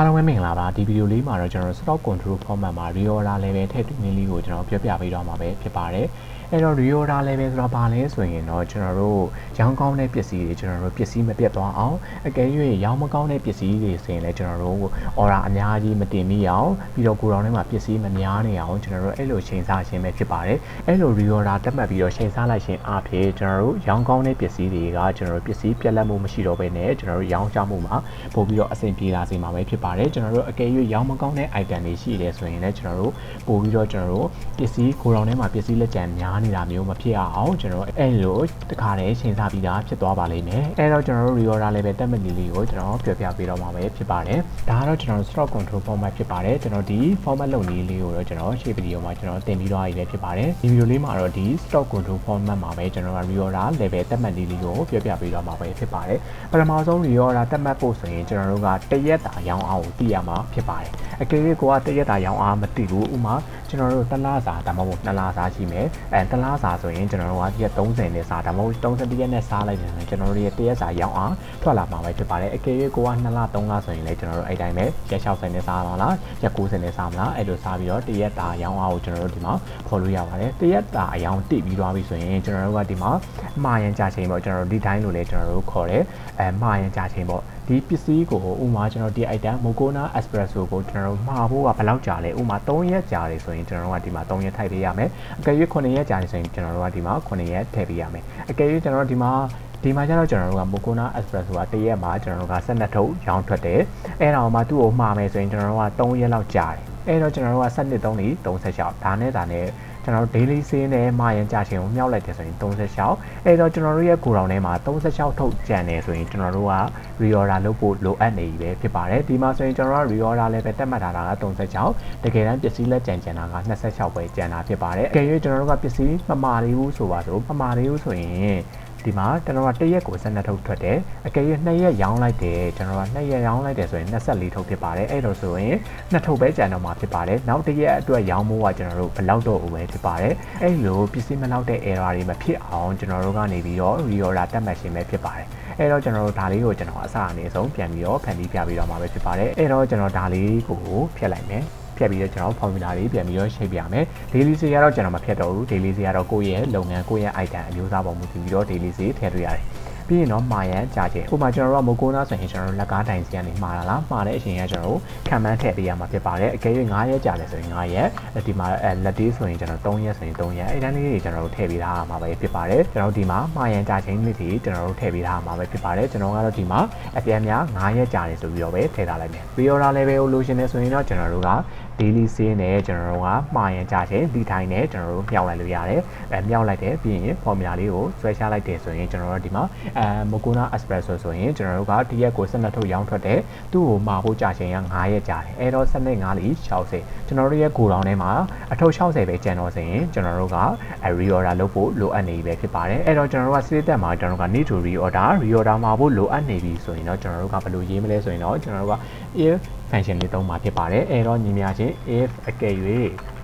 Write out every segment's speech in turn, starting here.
အားလုံးပဲမင်္ဂလာပါဒီဗီဒီယိုလေးမှာတော့ကျွန်တော် stock control format မှာ reorder level ထည့်သွင်းနည်းလေးကိုကျွန်တော်ပြောပြပေးတော့မှာပဲဖြစ်ပါတယ်အဲ့တော့ reorder level ဆိုတော့ဘာလဲဆိုရင်တော့ကျွန်တော်တို့ရောင်းကောင်းတဲ့ပစ္စည်းတွေကျွန်တော်တို့ပစ္စည်းမပြတ်သွားအောင်အကယ်၍ရောင်းမကောင်းတဲ့ပစ္စည်းတွေဆိုရင်လည်းကျွန်တော်တို့ order အများကြီးမတင်မိအောင်ပြီးတော့ကိုယ်တော်ထဲမှာပစ္စည်းမများနေအောင်ကျွန်တော်တို့အဲ့လိုချိန်ဆခြင်းပဲဖြစ်ပါတယ်အဲ့လို reorder တက်မှတ်ပြီးတော့ချိန်ဆလိုက်ခြင်းအပြင်ကျွန်တော်တို့ရောင်းကောင်းတဲ့ပစ္စည်းတွေကကျွန်တော်တို့ပစ္စည်းပြတ်လက်မှုမရှိတော့ဘဲနဲ့ကျွန်တော်တို့ရောင်းချမှုမှာပို့ပြီးတော့အဆင်ပြေလာစေမှာပဲဖြစ်ပါတယ်ကျွန်တော်တို့အကယ်၍ရောင်းမကောင်းတဲ့ item တွေရှိတယ်ဆိုရင်လည်းကျွန်တော်တို့ပို့ပြီးတော့ကျွန်တော်တို့ပစ္စည်းကိုယ်တော်ထဲမှာပစ္စည်းလက်ကျန်များနေတာမျိုးမဖြစ်အောင်ကျွန်တော်အဲ့လိုတခါတည်းချိန်ဆပြီးသားဖြစ်သွားပါလိမ့်မယ်အဲ့တော့ကျွန်တော်တို့ reorder level တက်မှတ်နည်းလေးကိုကျွန်တော်ပြောပြပေးတော့မှာပဲဖြစ်ပါတယ်ဒါကတော့ကျွန်တော် stock control format ဖြစ်ပါတယ်ကျွန်တော်ဒီ format လုပ်နည်းလေးကိုတော့ကျွန်တော်ရှေ့ဗီဒီယိုမှာကျွန်တော်တင်ပြီးသွားရည်ပဲဖြစ်ပါတယ်ဒီဗီဒီယိုလေးမှာတော့ဒီ stock control format မှာပဲကျွန်တော်က reorder level တက်မှတ်နည်းလေးကိုပြောပြပေးတော့မှာပဲဖြစ်ပါတယ်ပထမဆုံး reorder တက်မှတ်ဖို့ဆိုရင်ကျွန်တော်တို့ကတရက်တာရောင်းအောင်သိရမှာဖြစ်ပါတယ်အကယ်၍ကိုကတရက်တာရောင်းအားမသိဘူးဥမာကျွန်တော်တို့တစ်လစာဒါမှမဟုတ်နှစ်လစာရှိမယ်အဲတစ်လစာဆိုရင်ကျွန်တော်တို့ကရက်30နဲ့စာဒါမှမဟုတ်30ရက်နဲ့စားလိုက်တယ်ဆိုရင်ကျွန်တော်တို့ရဲ့တရက်စာရောင်းအားထွက်လာမှာပဲဖြစ်ပါတယ်အကယ်၍ကိုက2လ3လဆိုရင်လည်းကျွန်တော်တို့အဲ့တိုင်းပဲရက်60နဲ့စားမှာလားရက်90နဲ့စားမလားအဲ့လိုစားပြီးတော့တရက်တာရောင်းအားကိုကျွန်တော်တို့ဒီမှာခေါ်လို့ရပါတယ်တရက်တာအရောင်းတိပြီးသွားပြီဆိုရင်ကျွန်တော်တို့ကဒီမှာမှားရန်ကြချိန်ပေါ့ကျွန်တော်တို့ဒီတိုင်းလိုလည်းကျွန်တော်တို့ခေါ်တယ်အဲမှားရန်ကြချိန်ပေါ့ ဒီပစ္စည်းကိုဥမာကျွန်တော်ဒီ item Moccona Espresso ကိုကျွန်တော်တို့မှာဖို့ကဘယ်လောက်ကြာလဲဥမာ3ရက်ကြာတယ်ဆိုရင်ကျွန်တော်တို့ကဒီမှာ3ရက်ထိုက်ပေးရမယ်အကယ်၍9ရက်ကြာတယ်ဆိုရင်ကျွန်တော်တို့ကဒီမှာ9ရက်ထည့်ပေးရမယ်အကယ်၍ကျွန်တော်တို့ဒီမှာဒီမှာကျတော့ကျွန်တော်တို့က Moccona Espresso ကတရက်မှာကျွန်တော်တို့က12ထုတ်ရောင်းထွက်တယ်အဲ့ဒါမှသူ့ကိုမှာမယ်ဆိုရင်ကျွန်တော်တို့က3ရက်လောက်ကြာတယ်အဲ့တော့ကျွန်တော်တို့က7 3 36ဒါနဲ့ဒါနဲ့ ကျွန်တော်တို့ daily sale နဲ့မှာရန်ကြချင်းကိုမြောက်လိုက်တယ်ဆိုရင်36အဲ့တော့ကျွန်တော်တို့ရဲ့ကိုယ်တော်ထဲမှာ36ထုတ်ကျန်တယ်ဆိုရင်ကျွန်တော်တို့က reorder လုပ်ဖို့လိုအပ်နေပြီပဲဖြစ်ပါတယ်ဒီမှာဆိုရင်ကျွန်တော်တို့ reorder လည်းပဲတက်မှတ်ထားတာက36တကယ်တမ်းပစ္စည်းလက်ကျန်ကျန်တာက26ပဲကျန်တာဖြစ်ပါတယ်အကယ်၍ကျွန်တော်တို့ကပစ္စည်းမမာသေးဘူးဆိုပါတော့မမာသေးဘူးဆိုရင် ဒီမှာကျွန်တော်က1ရက်ကို12ထုတ်ထွက်တယ်အကယ်၍2ရက်ရောင်းလိုက်တယ်ကျွန်တော်က2ရက်ရောင်းလိုက်တယ်ဆိုရင်24ထုတ်ဖြစ်ပါတယ်အဲ့လိုဆိုရင်2ထုတ်ပဲကျန်တော့မှာဖြစ်ပါတယ်နောက်1ရက်အတွက်ရောင်းဖို့ကကျွန်တော်တို့ဘယ်လောက်တော့ဦးပဲဖြစ်ပါတယ်အဲ့လိုပစ္စည်းမလောက်တဲ့ error တွေမဖြစ်အောင်ကျွန်တော်တို့ကနေပြီးတော့ reorder တက်မှတ်ခြင်းပဲဖြစ်ပါတယ်အဲ့တော့ကျွန်တော်တို့ဒါလေးကိုကျွန်တော်အစအနေဆုံးပြန်ပြီးတော့ဖန်တီးပြပြီးတော့မှာပဲဖြစ်ပါတယ်အဲ့တော့ကျွန်တော်ဒါလေးကိုဖြတ်လိုက်မယ် ဖြတ်ပြီးတော့ကျွန်တော် formula တွေပြန်ပြီးတော့ချိန်ပြမယ် daily စီကတော့ကျွန်တော်မဖြတ်တော့ဘူး daily စီကတော့ကိုယ့်ရဲ့လုပ်ငန်းကိုယ့်ရဲ့ item အမျိုးအစားပေါ်မူတည်ပြီးတော့ daily စီထည့်တွေ့ရတယ်ပြီးရင်တော့မှာရန်ကြာခြင်းဥပမာကျွန်တော်တို့ကမိုကိုနာဆိုရင်ကျွန်တော်တို့လက်ကားတိုင်စီကနေမှားတာလားမှားတဲ့အချိန်ကကျွန်တော်တို့ခံမှန်းထည့်ပေးရမှာဖြစ်ပါတယ်အကယ်၍9ရက်ကြာတယ်ဆိုရင်9ရက်ဒီမှာလက်တေးဆိုရင်ကျွန်တော်3ရက်ဆိုရင်3ရက်အဲ့ဒါလေးတွေကျွန်တော်တို့ထည့်ပေးထားမှာပဲဖြစ်ပါတယ်ကျွန်တော်တို့ဒီမှာမှားရန်ကြာခြင်းလေးတွေကျွန်တော်တို့ထည့်ပေးထားမှာပဲဖြစ်ပါတယ်ကျွန်တော်ကတော့ဒီမှာအပြန်များ9ရက်ကြာတယ်ဆိုပြီးတော့ပဲထည့်ထားလိုက်မယ် reorder level ကိုလိုချင်နေဆိုရင်တော့ကျွန်တော်တို့က daily sale နဲ့ကျွန်တော်တို့ကမှားရန်ကြခြင်းဒီတိုင်းနဲ့ကျွန်တော်တို့မြောက်လိုက်လို့ရတယ်အဲမြောက်လိုက်တယ်ပြီးရင် formula လေးကိုဆွဲချလိုက်တယ်ဆိုရင်ကျွန်တော်တို့ဒီမှာအဲ Moccona Espresso ဆိုရင်ကျွန်တော်တို့ကဒီရက်ကို12ထုတ်ရောင်းထွက်တယ်သူ့ကိုမှာဖို့ကြခြင်းက9ရက်ကြာတယ်အဲတော့12 5လီ60ကျွန်တော်တို့ရဲ့ကိုတောင်ထဲမှာအထုတ်60ပဲကျန်တော့ဆိုရင်ကျွန်တော်တို့က reorder လုပ်ဖို့လိုအပ်နေပြီပဲဖြစ်ပါတယ်အဲတော့ကျွန်တော်တို့က state တက်မှာကျွန်တော်တို့က need to reorder reorder မှာဖို့လိုအပ်နေပြီဆိုရင်တော့ကျွန်တော်တို့ကဘယ်လိုရေးမလဲဆိုရင်တော့ကျွန်တော်တို့က if function လေးသုံးမှာဖြစ်ပါတယ်အဲတော့ညီမချင်း if အကယ်၍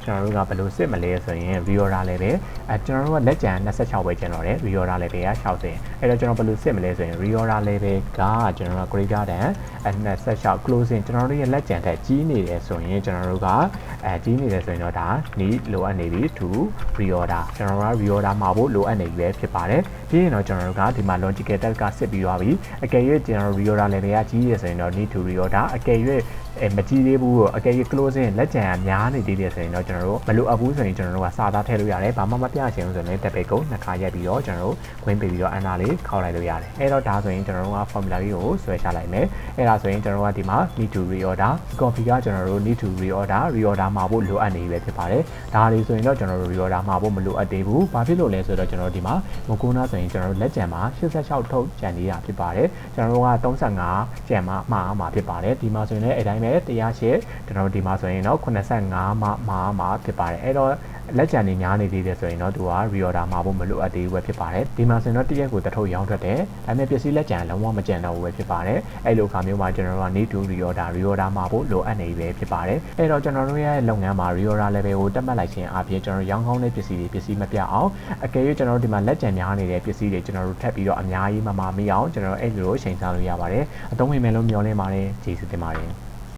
ကျွန်တော်တို့ကဘယ်လိုစစ်မလဲဆိုရင် reorder လည်းပဲအဲကျွန်တော်တို့ကလက်ကျန်26ပဲကျန်တော့တယ် reorder လည်းပဲက60အဲ့တော့ကျွန်တော်ဘယ်လိုစစ်မလဲဆိုရင် reorder လည်းပဲကကျွန်တော်တို့ greater than 26 closing ကျွန်တော်တို့ရဲ့လက်ကျန်ထက်ကြီးနေတယ်ဆိုရင်ကျွန်တော်တို့ကအဲကြီးနေတယ်ဆိုရင်တော့ဒါ need လိုအပ်နေပြီ to reorder ကျွန်တော်တို့က reorder မှာဖို့လိုအပ်နေပြီပဲဖြစ်ပါတယ် ပြီးရင်တော့ကျွန်တော်တို့ကဒီမှာ logical test ကစစ်ပြီးသွားပြီအကယ်၍ကျွန်တော် reorder လည်းပဲကကြီးရယ်ဆိုရင်တော့ need to reorder အကယ်၍အဲမကြည့်သေးဘူးအကယ်၍ closing လက်ကြံအများနေသေးတယ်ဆိုရင်တော့ကျွန်တော်တို့မလိုအပ်ဘူးဆိုရင်ကျွန်တော်တို့ကစာသားထည့်လို့ရတယ်ဘာမှမပြချင်ဘူးဆိုရင်တက်ပိတ်ကိုနှစ်ခါရက်ပြီးတော့ကျွန်တော်တို့ခွင်းပေးပြီးတော့အန်နာလေးခောက်လိုက်လို့ရတယ်အဲတော့ဒါဆိုရင်ကျွန်တော်တို့က formula လေးကိုဆွဲချလိုက်မယ်အဲဒါဆိုရင်ကျွန်တော်တို့ကဒီမှာ need to reorder coffee ကကျွန်တော်တို့ need to reorder reorder မှာဖို့လိုအပ်နေပြီပဲဖြစ်ပါတယ်ဒါလေးဆိုရင်တော့ကျွန်တော်တို့ reorder မှာဖို့မလိုအပ်သေးဘူးဘာဖြစ်လို့လဲဆိုတော့ကျွန်တော်တို့ဒီမှာ Moccona ဆိုရင်ကျွန်တော်တို့လက်ကြံမှာ86ထုတ်ကြံနေတာဖြစ်ပါတယ်ကျွန်တော်တို့က35ကြံမှာမှားမှာဖြစ်ပါတယ်ဒီမှာဆိုရင်လည်းအတိုင်းပဲတရားရှိကျွန်တော်တို့ဒီမှာဆိုရင်တော့85မှာမှာမှာဖြစ်ပါတယ်အဲ့တော့လက်ကျန်နေများနေသေးတယ်ဆိုရင်တော့သူက reorder မှာဖို့မလိုအပ်သေးဘူးပဲဖြစ်ပါတယ်ဒီမှာဆိုရင်တော့တရက်ကိုတထုပ်ရောင်းထွက်တယ်ဒါပေမဲ့ပစ္စည်းလက်ကျန်လုံးဝမကျန်တော့ဘူးပဲဖြစ်ပါတယ်အဲ့လိုအခါမျိုးမှာကျွန်တော်တို့က need to reorder reorder မှာဖို့လိုအပ်နေပြီပဲဖြစ်ပါတယ်အဲ့တော့ကျွန်တော်တို့ရဲ့လုပ်ငန်းမှာ reorder level ကိုတက်မှတ်လိုက်ခြင်းအပြင်ကျွန်တော်ရောင်းကောင်းတဲ့ပစ္စည်းတွေပစ္စည်းမပြတ်အောင်အကယ်၍ကျွန်တော်တို့ဒီမှာလက်ကျန်များနေတဲ့ပစ္စည်းတွေကျွန်တော်တို့ထပ်ပြီးတော့အများကြီးမမမိအောင်ကျွန်တော်တို့အဲ့လိုချိန်ဆလို့ရပါတယ်အသုံးဝင်မယ်လို့မျှော်လင့်ပါတယ်ကျေးဇူးတင်ပါတယ်